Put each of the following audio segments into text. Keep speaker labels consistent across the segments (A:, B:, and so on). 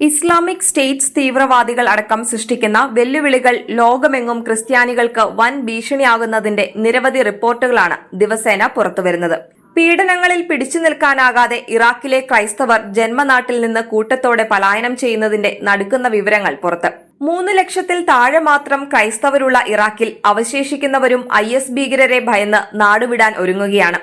A: Islamic States തീവ്രവാദികൾ അടക്കം സൃഷ്ടിക്കുന്ന വെല്ലുവിളികൾ ലോകമെങ്ങും ക്രിസ്ത്യാനികൾക്ക് വൻ ഭീഷണിയാകുന്നതിന്റെ നിരവധി റിപ്പോർട്ടുകളാണ് ദിവസേന പുറത്തുവരുന്നത്. പീഡനങ്ങളിൽ പിടിച്ചു നിൽക്കാനാകാതെ ഇറാഖിലെ ക്രൈസ്തവർ ജന്മനാട്ടിൽ നിന്ന് കൂട്ടത്തോടെ പലായനം ചെയ്യുന്നതിന്റെ നടുക്കുന്ന വിവരങ്ങൾ പുറത്ത്. മൂന്ന് ലക്ഷത്തിൽ താഴെ മാത്രം ക്രൈസ്തവരുള്ള ഇറാഖിൽ അവശേഷിക്കുന്നവരും ഐ എസ് ഭീകരരെ ഭയന്ന് നാടുവിടാൻ ഒരുങ്ങുകയാണ്.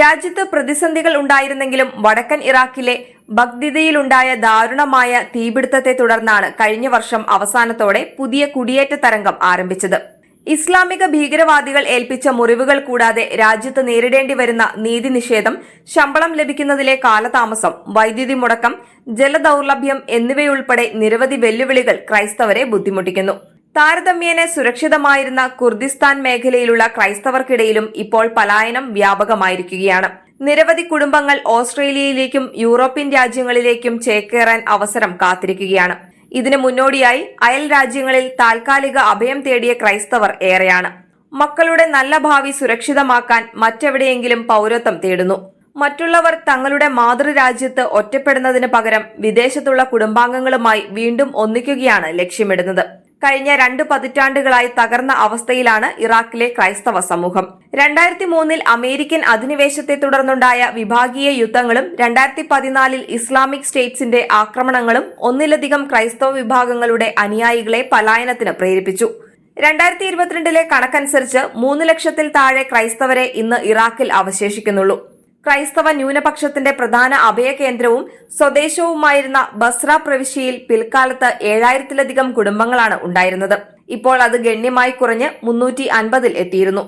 A: രാജ്യത്ത് പ്രതിസന്ധികൾ ഉണ്ടായിരുന്നെങ്കിലും വടക്കൻ ഇറാഖിലെ ബഗ്ദിദയിലുണ്ടായ ദാരുണമായ തീപിടുത്തത്തെ തുടർന്നാണ് കഴിഞ്ഞ വർഷം അവസാനത്തോടെ പുതിയ കുടിയേറ്റ തരംഗം ആരംഭിച്ചത്. ഇസ്ലാമിക ഭീകരവാദികൾ ഏൽപ്പിച്ച മുറിവുകൾ കൂടാതെ രാജ്യത്ത് നേരിടേണ്ടി വരുന്ന നീതി നിഷേധം ശമ്പളം ലഭിക്കുന്നതിലെ കാലതാമസം വൈദ്യുതി മുടക്കം ജലദൌർലഭ്യം എന്നിവയുൾപ്പെടെ നിരവധി വെല്ലുവിളികൾ ക്രൈസ്തവരെ ബുദ്ധിമുട്ടിക്കുന്നു. താരതമ്യേന സുരക്ഷിതമായിരുന്ന കുർദിസ്ഥാൻ മേഖലയിലുള്ള ക്രൈസ്തവർക്കിടയിലും ഇപ്പോൾ പലായനം വ്യാപകമായിരിക്കുകയാണ്. നിരവധി കുടുംബങ്ങൾ ഓസ്ട്രേലിയയിലേക്കും യൂറോപ്യൻ രാജ്യങ്ങളിലേക്കും ചേക്കേറാൻ അവസരം കാത്തിരിക്കുകയാണ്. ഇതിനു മുന്നോടിയായി അയൽ രാജ്യങ്ങളിൽ താൽക്കാലിക അഭയം തേടിയ ക്രൈസ്തവർ ഏറെയാണ്. മക്കളുടെ നല്ല ഭാവി സുരക്ഷിതമാക്കാൻ മറ്റെവിടെയെങ്കിലും പൗരത്വം തേടുന്നു. മറ്റുള്ളവർ തങ്ങളുടെ മാതൃരാജ്യത്ത് ഒറ്റപ്പെടുന്നതിന് പകരം വിദേശത്തുള്ള കുടുംബാംഗങ്ങളുമായി വീണ്ടും ഒന്നിക്കുകയാണ് ലക്ഷ്യമിടുന്നത്. കഴിഞ്ഞ രണ്ട് പതിറ്റാണ്ടുകളായി തകർന്ന അവസ്ഥയിലാണ് ഇറാഖിലെ ക്രൈസ്തവ സമൂഹം. രണ്ടായിരത്തി മൂന്നിൽ അമേരിക്കൻ അധിനിവേശത്തെ തുടർന്നുണ്ടായ വിഭാഗീയ യുദ്ധങ്ങളും രണ്ടായിരത്തി പതിനാലിൽ ഇസ്ലാമിക് സ്റ്റേറ്റ്സിന്റെ ആക്രമണങ്ങളും ഒന്നിലധികം ക്രൈസ്തവ വിഭാഗങ്ങളുടെ അനുയായികളെ പലായനത്തിന് പ്രേരിപ്പിച്ചു. രണ്ടായിരത്തി ഇരുപത്തിരണ്ടിലെ കണക്കനുസരിച്ച് മൂന്ന് ലക്ഷത്തിൽ താഴെ ക്രൈസ്തവരെ ഇന്ന് ഇറാഖിൽ അവശേഷിക്കുന്നുള്ളൂ. ക്രൈസ്തവ ന്യൂനപക്ഷത്തിന്റെ പ്രധാന അഭയകേന്ദ്രവും സ്വദേശവുമായിരുന്ന ബസ്ര പ്രവിശ്യയിൽ പിൽക്കാലത്ത് ഏഴായിരത്തിലധികം കുടുംബങ്ങളാണ് ഉണ്ടായിരുന്നത്. ഇപ്പോൾ അത് ഗണ്യമായി കുറഞ്ഞ് മുന്നൂറ്റി അൻപതിൽ എത്തിയിരുന്നു.